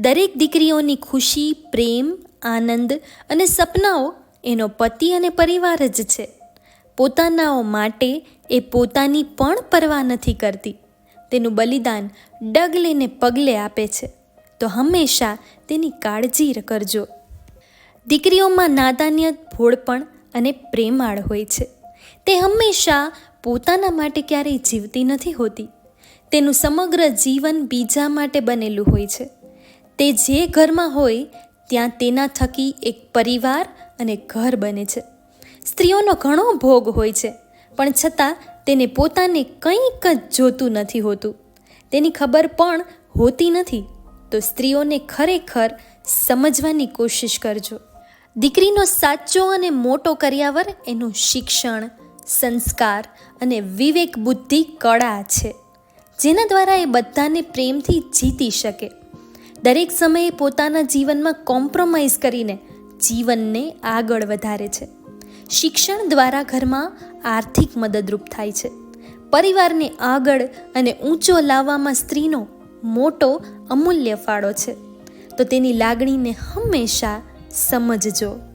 દરેક દીકરીઓની ખુશી, પ્રેમ, આનંદ અને સપનાઓ એનો પતિ અને પરિવાર જ છે. પોતાનાઓ માટે એ પોતાની પણ પરવા નથી કરતી. તેનું બલિદાન ડગલે ને પગલે આપે છે. તો હંમેશા તેની કાળજી કરજો. દીકરીઓમાં નાદાન્યત ભોળપણ અને પ્રેમાળ હોય છે. તે હંમેશા પોતાના માટે ક્યારેય જીવતી નથી હોતી. તેનું સમગ્ર જીવન બીજા માટે બનેલું હોય છે. તે જે ઘરમાં હોય, ત્યાં તેના થકી એક પરિવાર અને ઘર બને છે. સ્ત્રીઓનો ઘણો ભોગ હોય છે, પણ છતાં તેને પોતાને કંઈક જ જોતું નથી હોતું. તેની ખબર પણ હોતી નથી. તો સ્ત્રીઓને ખરેખર સમજવાની કોશિશ કરજો. દીકરીનો સાચો અને મોટો કર્યાવર એનું શિક્ષણ, સંસ્કાર અને વિવેક બુદ્ધિ કળા છે. જેના દ્વારા એ બધાને પ્રેમથી જીતી શકે. દરેક સમયે પોતાના જીવનમાં કોમ્પ્રોમાઇઝ કરીને જીવનને આગળ વધારે છે. શિક્ષણ દ્વારા ઘરમાં આર્થિક મદદરૂપ થાય છે. પરિવારને આગળ અને ઊંચો લાવવામાં સ્ત્રીનો મોટો અમૂલ્ય ફાળો છે. તો તેની લાગણીને હંમેશા સમજજો.